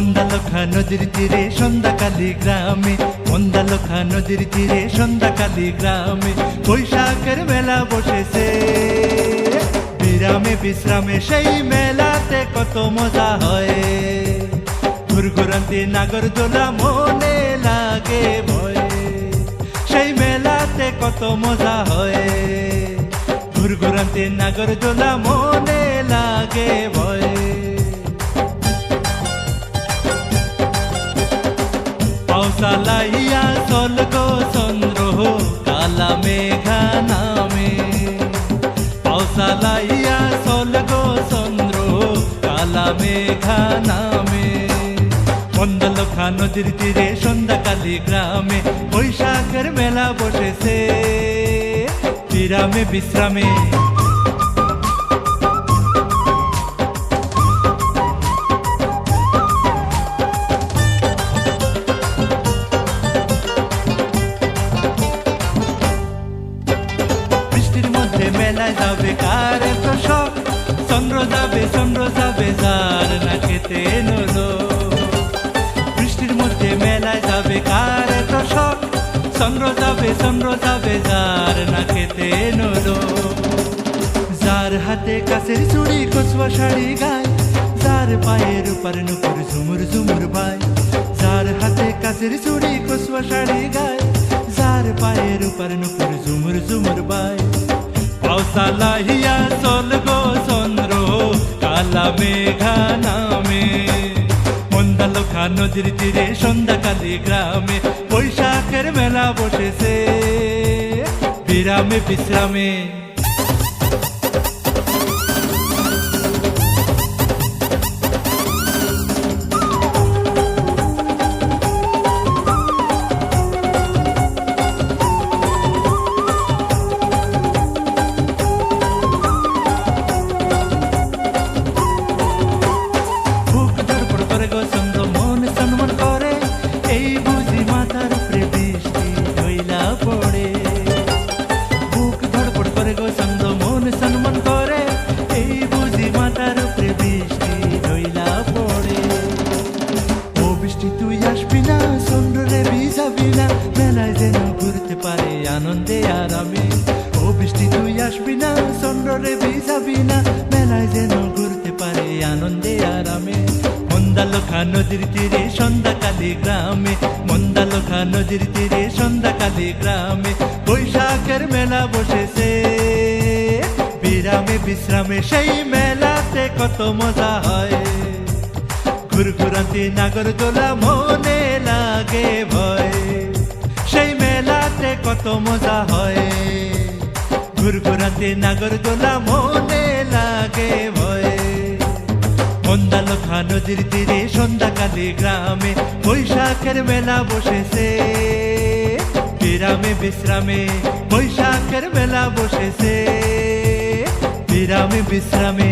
নদীর তীরে সন্ধ্যাকালী গ্রামে মন্দালখা নদীর তীরে সন্ধ্যাকালী গ্রামে বৈশাখের মেলা বসেছে। বিরামে বিশ্রামে সেই মেলাতে কত মজা হয়। ঘুরঘুরান্তি নাগর দোলা মনে লাগে ভয়। সেই মেলাতে কত মজা হয়। ঘুরঘুরান্তি নাগর দোলা মনে লাগে ভয়। চন্দ্র, কালা মেঘা নামে। পাউসালাইয়া গো চন্দ্র, কালা মেঘা নামে। মন্দলখা নদীর তীরে সন্ধ্যাকালী গ্রামে বৈশাখের মেলা বসেছে। বিরামে, বিশ্রামে মেলায় যাবে কার শখ চন্দ্র যাবে চন্দ্র যাবে, যার না খেতে বৃষ্টির মধ্যে মেলায় যাবে কার এত শখ চন্দ্র যাবে চন্দ্র যাবে, যার না খেতে যার হাতে কাছের চুড়ি, কচুয়া শাড়ি গায়, যার পায়ের উপর নুপুর ঝুমুর ঝুমুর বাই যার হাতে কাছের চুড়ি, কচুয়া শাড়ি গায়, যার পায়ের উপর নুপুর ঝুমুর ঝুমুর বাই পাউসালা হিয়া চল গো চন্দ্র, কালা মেঘা নামে। মন্দালখা নদীর তীরে সন্ধ্যাকালী গ্রামে, বৈশাখের মেলা বসেছে। বিরামে, বিশ্রামে। আনন্দে আরামে ও বৃষ্টি তুই আসবি না চন্দ্রে ভিজাবি না, মেলায় যেন ঘুরতে পারে আনন্দে আরামে মন্দালখা নদীর তীরে সন্ধ্যাকালী গ্রামে, মন্দালখা নদীর তীরে সন্ধ্যাকালী গ্রামে, বৈশাখের মেলা বসেছে। বিরামে বিশ্রামে সেই মেলাতে কত মজা হয়। ঘুরঘুরান্তি নাগর দোলা মনে লাগে ভয়। সেই মেলাতে কত মজা হয়। ঘুরঘুরান্তি নাগর দোলা মনে লাগে ভয়। মন্দালখা নদীর তীরে সন্ধ্যাকালী গ্রামে বৈশাখের মেলা বসেছে। বিরামে বিশ্রামে বৈশাখের মেলা বসেছে। বিরামে বিশ্রামে